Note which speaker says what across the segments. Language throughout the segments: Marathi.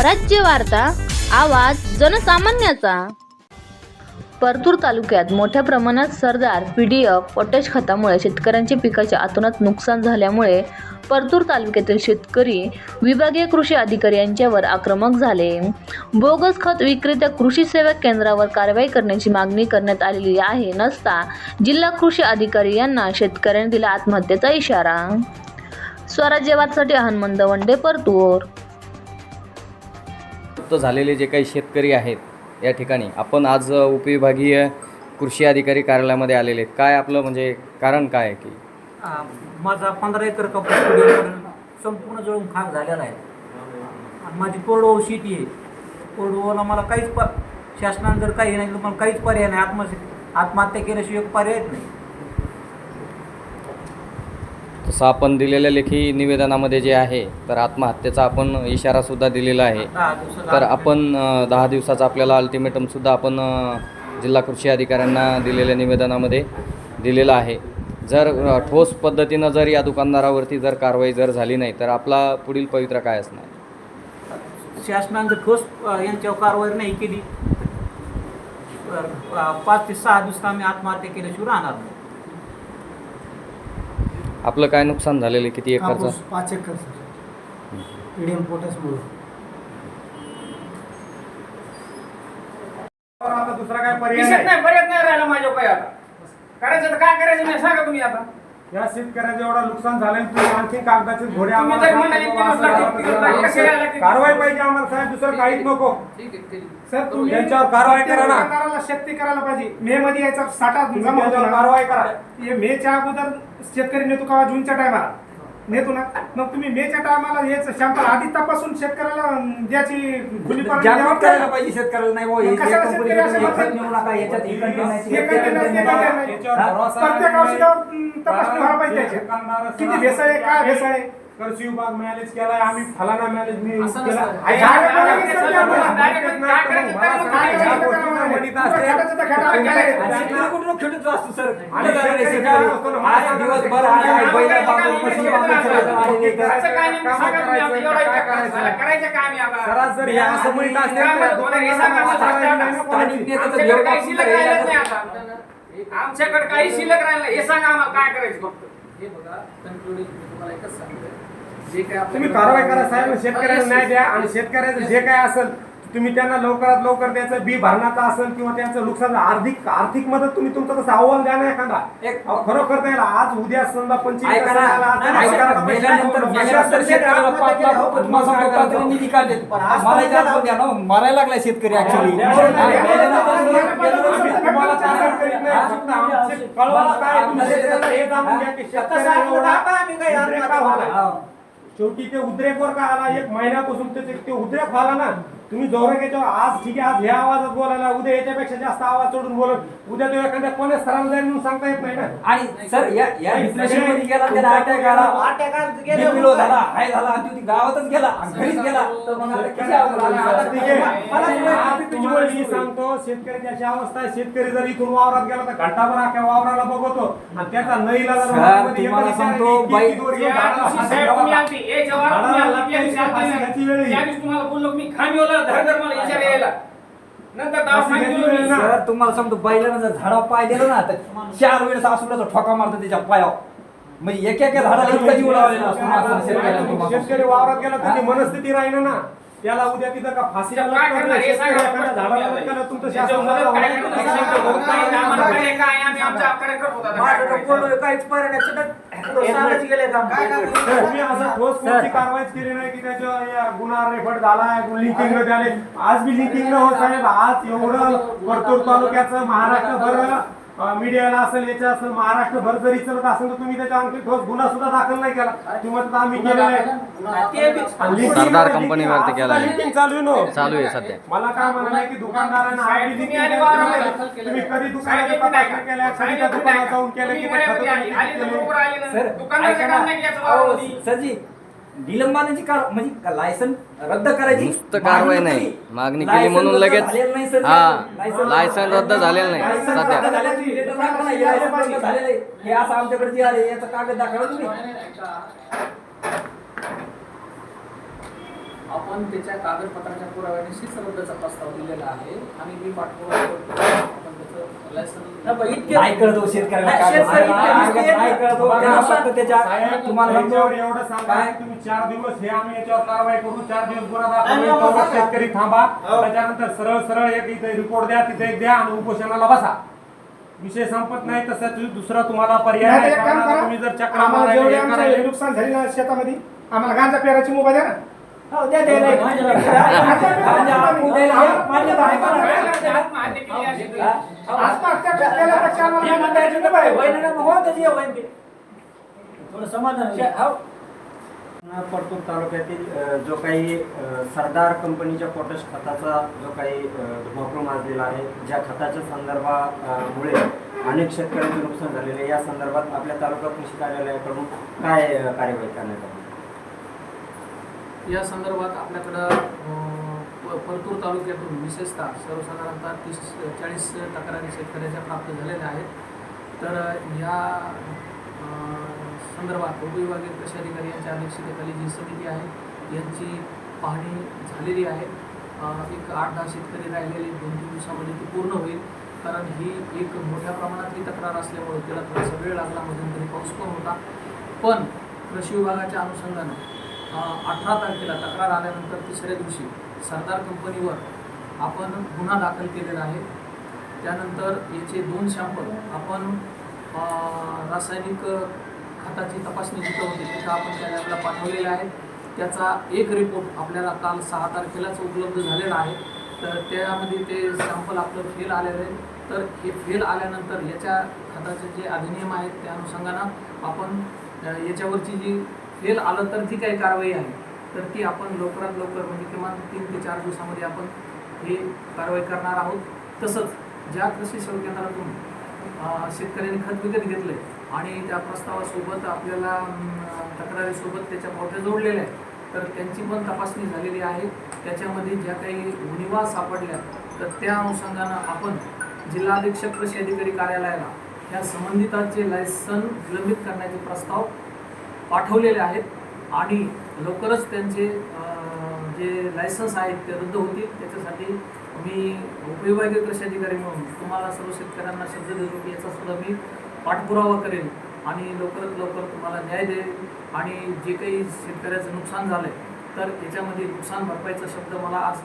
Speaker 1: स्वराज्य वार्ता आवाज जनसामान्याचा. परतूर तालुक्यात मोठ्या प्रमाणात Sardar P D F potash खतामुळे शेतकऱ्यांचे पिकाच्या आतोनात नुकसान झाल्यामुळे परतूर तालुक्यातील शेतकरी विभागीय कृषी अधिकारी यांच्यावर आक्रमक झाले. बोगस खत विक्रेत्या कृषी सेवा केंद्रावर कारवाई करण्याची मागणी करण्यात आलेली आहे नसता जिल्हा कृषी अधिकारी यांना शेतकऱ्यांनी दिला आत्महत्येचा इशारा. स्वराज्यवादसाठी हनुमंत वंडे परतूर
Speaker 2: मुक्त झालेले जे काही शेतकरी आहेत या ठिकाणी आपण आज उपविभागीय कृषी अधिकारी कार्यालयामध्ये आलेले आहेत. काय आपलं म्हणजे कारण काय आहे की?
Speaker 3: माझा पंधरा एकर कापूस संपूर्ण जळून खाक झालेला आहे. आणि माझी कोरडवाहू शेती आहे. कोरडवाहूला मला काहीच प शासनानं जर काही नाही तर मला काहीच पर्याय नाही. आत्महत्या आत्महत्या केल्याशिवाय पर्यायच नाही.
Speaker 2: तसं आपण दिलेल्या लेखी निवेदनामध्ये जे आहे तर आत्महत्येचा आपण इशारासुद्धा दिलेला आहे. तर आपण दहा दिवसाचा आपल्याला अल्टिमेटमसुद्धा आपण जिल्हा कृषी अधिकाऱ्यांना दिलेल्या निवेदनामध्ये दिलेलं आहे. जर ठोस पद्धतीनं जर या दुकानदारावरती जर कारवाई जर झाली नाही तर आपला पुढील पवित्रा काय असणार?
Speaker 3: शासनानं जर ठोस यांच्यावर कारवाई नाही केली पाच ते सहा दिवसात आम्ही आत्महत्या केल्याशिवाय राहणार नाही.
Speaker 2: आपलं काय नुकसान झालेलं आहे? किती
Speaker 4: कापूस
Speaker 2: एकरचं
Speaker 4: पाच एकर सर. पीडीएम पोटॅशमुळे
Speaker 5: आता दुसरा काय पर्याय
Speaker 6: दिसत
Speaker 5: नाही.
Speaker 6: नाही बरेच नाही राहिलं माझ्या काही आता करायचं तर काय करायचं नाही सांगा तुम्ही आता.
Speaker 5: या शेतकऱ्याचं एवढं नुकसान झालं तुम्ही आणखी कागदाचे घोडे
Speaker 6: तुम्ही तर म्हणाले
Speaker 5: कारवाई पाहिजे आम्हाला साहेब दुसरं काहीच नको.
Speaker 6: सर तुम्ही
Speaker 5: यांच्यावर कारवाई करा ना.
Speaker 6: शेती करायला पाहिजे. मे मध्ये याचा साठा
Speaker 5: तुम्ही
Speaker 6: जमा होतो
Speaker 5: त्याच्यावर
Speaker 6: ना.
Speaker 5: कारवाई करा.
Speaker 6: हे मेच्या अगोदर शेतकरी नेतो का? जूनच्या टायमाला नेतो ना मग तुम्ही मेच्या टायमाला हेच शॅम्पल आधी तपासून शेतकऱ्याला द्याची खुली
Speaker 3: करायला? पाहिजे शेतकऱ्याला नाही हे- हे
Speaker 6: कशाला
Speaker 3: कंपनी
Speaker 6: शेतकरी असं
Speaker 3: हे
Speaker 6: म्हणतात?
Speaker 3: नेऊ नका याच्यात हे
Speaker 6: हे.
Speaker 5: याच्यावर भरोसा
Speaker 6: प्रत्येक
Speaker 5: नाही.
Speaker 6: औषधावर अं, तपासणी व्हायला पाहिजे त्याची.
Speaker 5: दुकानदार
Speaker 6: किती भेसळ आहे काय भेसळ आहे
Speaker 5: कृषी विभाग मॅनेज केलाय आम्ही फलाना मॅनेज मी
Speaker 6: असं
Speaker 5: केला
Speaker 6: नसतं.
Speaker 5: आहे.
Speaker 6: काय
Speaker 5: आहे, आहे, आहे, आहे, आहे,
Speaker 6: करायचं करायचं
Speaker 5: असते,
Speaker 6: खेळायचं तर खेळा, खेळायचं.
Speaker 3: सर कुठं जाणार आहे?
Speaker 5: काय
Speaker 3: आज दिवसभर आज बैला
Speaker 6: करायचं?
Speaker 3: बांधून म्हशी बांधून
Speaker 6: काय नाही,
Speaker 5: काम
Speaker 6: सांगा तुम्ही आता
Speaker 5: करायचं,
Speaker 6: एवढा
Speaker 5: काय
Speaker 6: इतका
Speaker 5: करायचं?
Speaker 6: करायचं. करायचं काय आम्ही आता?
Speaker 5: सरासरी हे असं म्हणत असते
Speaker 6: हे
Speaker 5: स्थानिक
Speaker 3: नेत्याचं
Speaker 6: आमच्याकडे काही शिल्लक
Speaker 3: करायला
Speaker 6: राहिलं नाही आता आमच्याकडे काही शिल्लक राहिलं नाही. हे सांगा आम्हाला काय करायचं फक्त
Speaker 5: तुम्ही कारवाई करा साहेब शेतकऱ्यांना न्याय द्या आणि शेतकऱ्याचं जे काय असेल तुम्ही त्यांना लवकरात लवकर त्याचं बी भरणाचं असेल किंवा त्यांचं नुकसान आर्थिक आर्थिक मदत तुम्ही तुमचं तसं अहवाल द्या ना एखादा खरोखर त्याला आज उद्या समजा पंचवीस
Speaker 3: मरायला लागलाय शेतकरी ऍक्च्युली
Speaker 5: शेवटी ते उद्रेकवर का आला? एक महिन्यापासून त्याचे ते उद्रेक व्हायला ना. तुम्ही जोरात याच्यावर आज ठीक आहे आज ह्या आवाजात बोलायला उद्या याच्यापेक्षा जास्त आवाज सोडून बोलत उद्या तो एखाद्या कोण्या स्थराला जाईल म्हणून सांगता येत नाही ना.
Speaker 3: आणि सर या या डिप्रेशनमध्ये गेला त्याला अटॅक आला. BP लो झाला हाय झाला आणि तो ती गावातच गेला आणि घरीच गेला. तर मग आता किती.
Speaker 5: सांगतो शेतकऱ्याची अशी अवस्था आहे शेतकरी जर इथून वावरात गेला तर घंटाभर अख्या वावराला बघतो. आणि त्याचा नईला जर
Speaker 3: तुम्हाला सांगतो, बाई-
Speaker 6: ए, जवाहर तुम्ही
Speaker 5: वेळ.
Speaker 6: त्या दिवशी तुम्हाला बोललो की मी धरधर मला यायला नंतर.
Speaker 3: सर तुम्हाला सांगतो बैलानं जर झाडावर पाय दिला ना तर चार वेळेस आसुडाचा ठोका मारतो त्याच्या पायावर म्हणजे एका एका झाडाला इतका जीव लावलेला असतो माझा शेतकऱ्याला तुम्हाला सांगतो.
Speaker 5: शेतकरी वावरात गेला तर ती मनस्थिती राहील ना त्याला उद्या तिथं का
Speaker 6: काय करणार हे सांगा.
Speaker 5: झाडाला तुमचं शासन? नाही.
Speaker 6: सांगतो.
Speaker 3: माझं काहीच पर्याय नाही. सगळं.
Speaker 5: तुम्ही असं ठोस कोणती कारवाईच केली नाही की त्याच्या या गुन्हा रेफट झालाय लिंकिंग झाले आज बी लिंकिंग न होत साहेब आज एवढं परतूर तालुक्याचं महाराष्ट्रभर मीडियाला असेल याच्या असेल महाराष्ट्रभर जरी चलत असेल तर तुम्ही त्याच्या आणखी ठोस गुन्हा सुद्धा दाखल नाही केला. तुम्ही म्हणता आम्ही केलेला आहे. linking-
Speaker 2: सरदार कंपनीवरती केला
Speaker 5: चालू आहे ना?
Speaker 2: चालू आहे सध्या.
Speaker 5: मला काय म्हणाले आहे की दुकानदारांना आधी
Speaker 6: तुम्ही
Speaker 5: कधी
Speaker 6: नाही
Speaker 5: केल्या?
Speaker 6: का?
Speaker 5: कधी त्या दुकानात जाऊन केलं की.
Speaker 3: सर निलंबनाची कार म्हणजे लायसन रद्द करायची
Speaker 2: नुसतं कारवाई
Speaker 3: मागणी
Speaker 2: नाही.
Speaker 3: केली.
Speaker 2: मागणी केली
Speaker 3: लायसन
Speaker 2: म्हणून
Speaker 3: रद्द
Speaker 2: लगेच-
Speaker 3: झालेलं नाही, सर.
Speaker 2: हा.
Speaker 3: लायसन-
Speaker 2: रद्द झालेलं नाही,
Speaker 3: लायसन
Speaker 2: सध्या.
Speaker 3: दाखवा ना, हे लायसन रद्द झालेलं आहे. हे असं आमच्याकडे जे आले याचा कागद दाखवा तुम्ही
Speaker 7: आपण त्याच्या कागदपत्राच्या पुराव्यानिशीच रद्दचा प्रस्ताव दिलेला आहे आणि मी पाठपुरावा करतो लायसन
Speaker 3: नाही कळतो शेतकऱ्याला काय
Speaker 5: शेतकरी
Speaker 3: नाही नाही कळतो त्यांना फक्त त्याच्या
Speaker 5: साहेब,
Speaker 3: तुम्हाला
Speaker 5: याच्यावर
Speaker 3: सांगतो
Speaker 5: एवढं सांगा
Speaker 3: काय?
Speaker 5: की तुम्ही चार दिवस हे आम्ही याच्यावर कारवाई करू चार दिवस गुन्हा दाखल
Speaker 3: नाही,
Speaker 5: होईल,
Speaker 3: नाही,
Speaker 5: तेवढं
Speaker 3: सांगा.
Speaker 5: शेतकरी थांबा.
Speaker 3: हो.
Speaker 5: त्याच्यानंतर सरळ सरळ एक इथे रिपोर्ट द्या तिथे एक द्या आणि उपोषणाला बसा. विषय संपत नाही तसं तु- दुसरा तुम्हाला पर्याय तुम्ही जर चक्र हे
Speaker 6: हे नुकसान झाले ना शेतामध्ये आम्हाला गांजा पेराची मुभा द्या ना.
Speaker 3: हो, द्या
Speaker 6: आत्महत्या केल्यापेक्षा आम्हाला
Speaker 3: हे म्हणता येतं ना बाई, होईना ना, मग हो, त्याची हे होईन ते. थोडं समाधान आहे. हो.
Speaker 8: परतूर तालुक्यातील जो काही सरदार कंपनीच्या पोटॅश खताचा जो काही धुमाकूळ माजलेला आहे ज्या खताच्या संदर्भामुळे अनेक शेतकऱ्यांचे नुकसान झालेले आहे. या संदर्भात आपल्या तालुका कृषी कार्यालयाकडून काय कार्यवाही करण्यात आली
Speaker 7: या संदर्भात आपल्याकडं परतूर तालुक्यातून विशेषतः सर्वसाधारणतः तीस चाळीस तक्रारी शेतकऱ्याच्या प्राप्त झालेल्या आहेत. तर या संदर्भात उपविभागीय कृषी अधिकारी यांच्या अध्यक्षतेखाली जी समिती आहे यांची पाहणी झालेली आहे. एक आठ दहा शेतकरी राहिलेले दोन तीन दिवसामध्ये ती पूर्ण होईल. कारण ही एक मोठ्या प्रमाणातली तक्रार असल्यामुळे त्याला थोडासा वेळ लागला. मध्यंतरी पाऊस पण होता. पण कृषी विभागाच्या अनुषंगानं अठरा तारखेला तक्रार आल्यानंतर तिसऱ्या दिवशी सरदार कंपनीवर आपण गुन्हा दाखल केलेला आहे. त्यानंतर याचे दोन शॅम्पल आपण रासायनिक खताची तपासणी जिथं होती तिथं आपण त्या लॅबला पाठवलेले आहेत त्याचा एक रिपोर्ट आपल्याला काल सहा तारखेलाच उपलब्ध झालेला आहे. तर त्यामध्ये ते सॅम्पल आपलं फेल आलेलं आहे. तर हे फेल आल्यानंतर याच्या खताचे जे अधिनियम आहेत त्या अनुषंगानं आपण याच्यावरची जी फेल आलं तर जी काही कारवाई आहे. तर ती आपण लवकरात लवकर म्हणजे किमान तीन ते चार दिवसामध्ये आपण हे कारवाई करणार आहोत. तसंच ज्या कृषी सेवा केंद्रातून शेतकऱ्यांनी खत विकत घेतलं आणि त्या प्रस्तावासोबत आपल्याला तक्रारीसोबत त्याच्या पावत्या जोडलेल्या आहेत तर त्यांची पण तपासणी झालेली आहे. त्याच्यामध्ये ज्या काही उणिवा सापडल्या तर त्या अनुषंगानं आपण जिल्हा अधीक्षक कृषी अधिकारी कार्यालयाला या संबंधितांचे लायसन विलंबित करण्याचे प्रस्ताव पाठवलेले आहेत. आणि लवकरच त्यांचे जे लायसन्स आहेत ते रद्द होतील. त्याच्यासाठी मी उपविभागीय कृषी अधिकारी म्हणून तुम्हाला सर्व शेतकऱ्यांना शब्द देतो की याचा सुद्धा मी पाठपुरावा करेन आणि लवकरात लवकर तुम्हाला न्याय देईल आणि जे काही शेतकऱ्याचं नुकसान झालं आहे तर त्याच्यामध्ये नुकसान भरपाईचा शब्द मला आज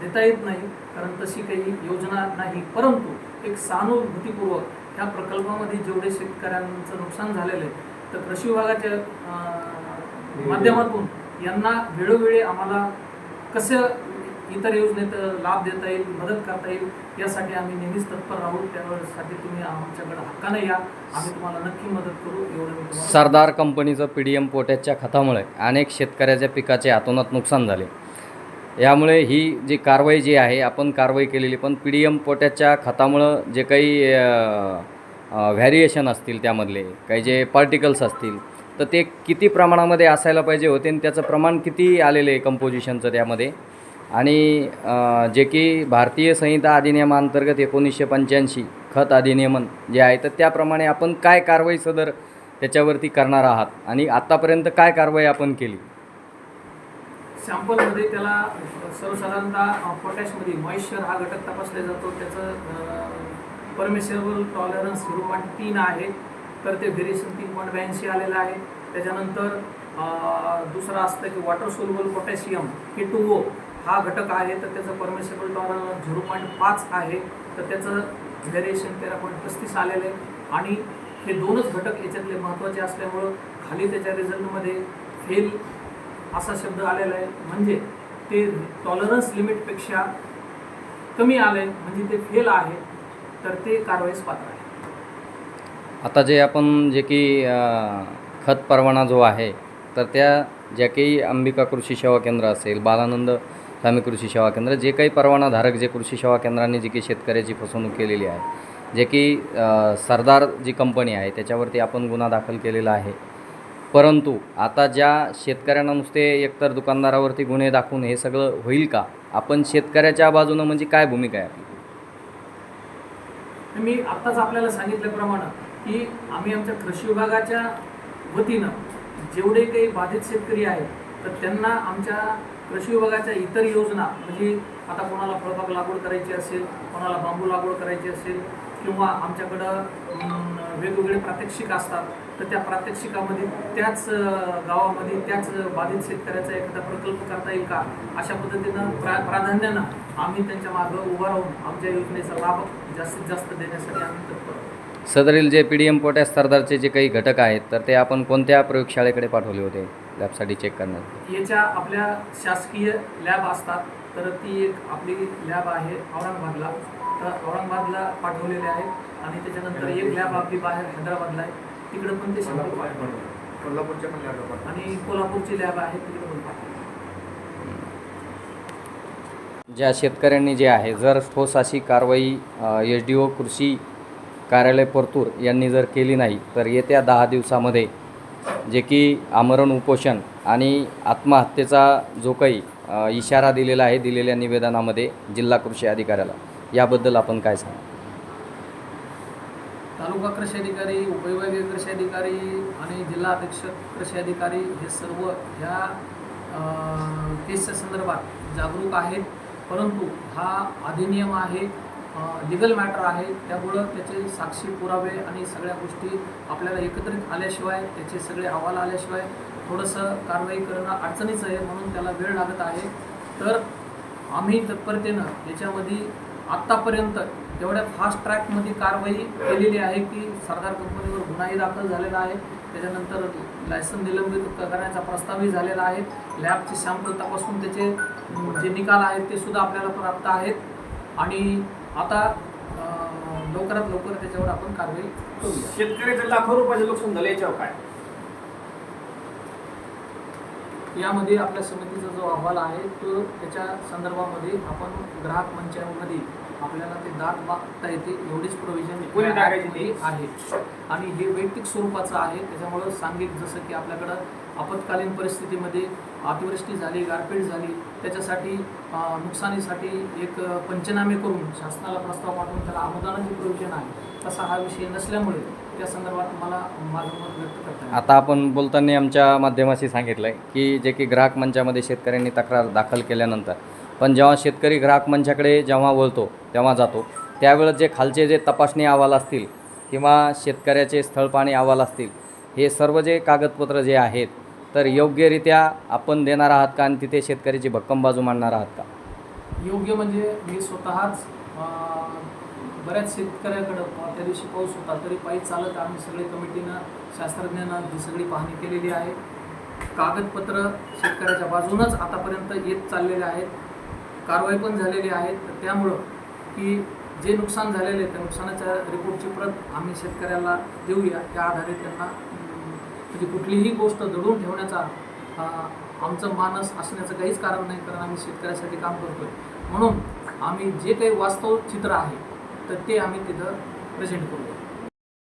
Speaker 7: देता येत नाही. कारण तशी काही योजना नाही. परंतु एक सहानुभूतीपूर्वक ह्या प्रकल्पामध्ये जेवढे शेतकऱ्यांचं नुकसान झालेलं आहे तर कृषी विभागाच्या माध्यमातून यांना वेळोवेळी आम्हाला कसं इतर योजनेत लाभ देता येईल मदत करता येईल यासाठी आम्ही नेहमीच तत्पर राहू. त्यासाठी तुम्ही आमच्याकडे हक्काने या. आम्ही तुम्हाला नक्की मदत करू. एवढं
Speaker 2: सरदार कंपनीचं पी डी एम पोटॅशच्या खतामुळे अनेक शेतकऱ्याच्या पिकाचे हातोनात नुकसान झाले. यामुळे ही जी कारवाई जी आहे आपण कारवाई केलेली पण पी डी एम पोटॅशच्या खतामुळं जे काही व्हॅरिएशन असतील त्यामधले काही जे पार्टिकल्स असतील तर ते किती प्रमाणामध्ये असायला पाहिजे होते आणि त्याचं प्रमाण किती आलेलं आहे कंपोजिशनचं त्यामध्ये? आणि जे की भारतीय संहिता अधिनियमाअंतर्गत एकोणीसशे पंच्याऐंशी खत अधिनियमन जे आहे तर त्याप्रमाणे आपण काय कारवाई सदर त्याच्यावरती करणार आहात? आणि आत्तापर्यंत काय कारवाई आपण केली?
Speaker 7: सॅम्पलमध्ये त्याला सर्वसाधारणतः पोटॅशमध्ये मॉइश्चर हा घटक तपासला जातो. त्याचं परमिसेबल टॉलरन्स झिरो पॉईंट तीन आहे. तर ते व्हेरिएशन तीन पॉईंट ब्याऐंशी आलेलं आहे. त्याच्यानंतर दुसरं असतं की water soluble potassium K two O हा घटक आहे तर त्याचं परमिसेबल टॉलरन्स झिरो पॉईंट पाच आहे. तर त्याचं व्हेरिएशन तेरा पॉईंट पस्तीस आलेलं आहे. आणि हे दोनच घटक याच्यातले महत्त्वाचे असल्यामुळं खाली त्याच्या रिझल्टमध्ये फेल असा शब्द आलेला आहे. म्हणजे ते टॉलरन्स लिमिटपेक्षा कमी आलं आहे म्हणजे ते फेल आहे तर ते कारवाईस पात्र आहे.
Speaker 2: आता जे आपण जे की खत परवाना जो आहे तर त्या ज्या काही अंबिका कृषी सेवा केंद्र असेल बालानंद स्वामी कृषी सेवा केंद्र जे काही परवानाधारक जे कृषी सेवा केंद्रांनी जी की शेतकऱ्याची फसवणूक केलेली आहे जे की सरदार जी कंपनी आहे त्याच्यावरती आपण गुन्हा दाखल केलेला आहे. परंतु आता ज्या शेतकऱ्यांना नुसते एकतर दुकानदारावरती गुन्हे दाखवून हे सगळं होईल का? आपण शेतकऱ्याच्या बाजूनं म्हणजे काय भूमिका आहे आपली?
Speaker 7: मी आत्ताच आपल्याला सांगितल्याप्रमाणे की आम्ही आमच्या कृषी विभागाच्या वतीनं जेवढे काही बाधित शेतकरी आहेत तर त्यांना आमच्या कृषी विभागाच्या इतर योजना म्हणजे आता कोणाला फळबाग लागवड करायची असेल कोणाला बांबू लागवड करायची असेल किंवा आमच्याकडं वेगवेगळे प्रात्यक्षिक असतात तर त्या प्रात्यक्षिकामध्ये त्याच गावामध्ये त्याच बाधित शेतकऱ्याचा एखादा प्रकल्प करता येईल का? अशा पद्धतीनं प्रा प्राधान्यानं आम्ही त्यांच्या मागं उभं राहून आमच्या योजनेचा लाभ जास्तीत जास्त देण्यासाठी आम्ही तत्पर
Speaker 2: सदरील जे पी डी एम पोटॅश सरदारचे जे काही घटक आहेत तर ते आपण कोणत्या प्रयोगशाळेकडे पाठवले होते? लॅबसाठी चेक करण्यात?
Speaker 7: याच्या आपल्या शासकीय लॅब असतात तर ती एक आपली लॅब आहे औरंगाबादला. तर औरंगाबादला पाठवलेले आहेत आणि त्याच्यानंतर एक लॅब आपली बाहेर हैदराबादला आहे. तिकडे पण ते सॅम्पल पाठवले आणि कोल्हापूरची लॅब आहे तिकडे पण पाठवले.
Speaker 2: ज्या शेतकऱ्यांनी जे आहे जर ठोस अशी कारवाई एच डी ओ कृषी कार्यालय परतूर यांनी जर केली नाही तर येत्या दहा दिवसामध्ये जे की आमरण उपोषण आणि आत्महत्येचा जो काही इशारा दिलेला आहे दिलेल्या निवेदनामध्ये जिल्हा कृषी अधिकाऱ्याला याबद्दल आपण काय सांग?
Speaker 7: तालुका कृषी अधिकारी उपविभागीय कृषी अधिकारी आणि जिल्हा अधीक्षक कृषी अधिकारी हे सर्व ह्या केसच्या संदर्भात जागरूक आहेत. परंतु हा अधिनियम आहे लिगल मॅटर आहे. त्यामुळं त्याचे साक्षी पुरावे आणि सगळ्या गोष्टी आपल्याला एकत्रित आल्याशिवाय त्याचे सगळे अहवाल आल्याशिवाय थोडंसं कारवाई करणं अडचणीचं आहे म्हणून त्याला वेळ लागत आहे. तर आम्ही तत्परतेनं याच्यामध्ये आत्तापर्यंत एवढ्या फास्ट ट्रॅकमध्ये कारवाई केलेली आहे की सरदार कंपनीवर गुन्हाही दाखल झालेला आहे. त्याच्यानंतर लायसन निलंबित करण्याचा प्रस्तावही झालेला आहे. लॅबचे सॅम्पल तपासून त्याचे जे निकाल आहेत ते सुद्धा आपल्याला प्राप्त आहेत. आणि आता लवकरात लवकर त्याच्यावर आपण कारवाई करूया.
Speaker 5: शेतकऱ्याचं लाखो रुपयाचे नुकसान झालं याच्यावर काय?
Speaker 7: यामध्ये आपल्या समितीचा जो अहवाल आहे तो त्याच्या संदर्भामध्ये आपण ग्राहक मंचामध्ये आपल्याला ते दाद मागता येते एवढीच प्रोव्हिजन? आहे. आणि हे वैयक्तिक स्वरूपाचं आहे त्याच्यामुळं सांघिक जसं की आपल्याकडं आपत्कालीन परिस्थितीमध्ये अतिवृष्टी झाली गारपीट झाली त्याच्यासाठी नुकसानीसाठी एक पंचनामे करून शासनाला प्रस्ताव पाठवून त्याला अनुदानाची प्रोव्हिजन आहे तसा हा विषय नसल्यामुळे त्या संदर्भात मला माझं मत व्यक्त करता
Speaker 2: आता आपण बोलताना आमच्या माध्यमाशी सांगितलं आहे की जे की ग्राहक मंचामध्ये शेतकऱ्यांनी तक्रार दाखल केल्यानंतर पण जेव्हा शेतकरी ग्राहक मंचाकडे जेव्हा वळतो तेव्हा जातो त्यावेळेस जे खालचे जे तपासणी अहवाल असतील किंवा शेतकऱ्याचे स्थळपाणी अहवाल असतील हे सर्व जे कागदपत्र जे आहेत तर योग्यरित्या आपण देणार आहात का आणि तिथे शेतकऱ्याची भक्कम बाजू मांडणार आहात का?
Speaker 7: योग्य म्हणजे मी स्वतःच बऱ्याच शेतकऱ्याकडं त्या दिवशी पाऊस होता तरी पायी चालत आम्ही सगळे कमिटीनं शास्त्रज्ञांना ही सगळी पाहणी केलेली आहे. कागदपत्र शेतकऱ्याच्या बाजूनच आतापर्यंत येत चाललेले आहेत. कारवाई पण झालेली आहे. तर त्यामुळं की जे नुकसान झालेले आहे त्या नुकसानाच्या रिपोर्टची प्रत आम्ही शेतकऱ्याला देऊया. त्या आधारे त्यांना की कुठलीही गोष्ट दडून ठेवण्याचा आमचं मानस असण्याचं काहीच कारण नाही कारण आम्ही शेतकऱ्यासाठी काम करतो आहे म्हणून आम्ही जे काही वास्तव चित्र आहे तर ते आम्ही तिथं प्रेझेंट करूया.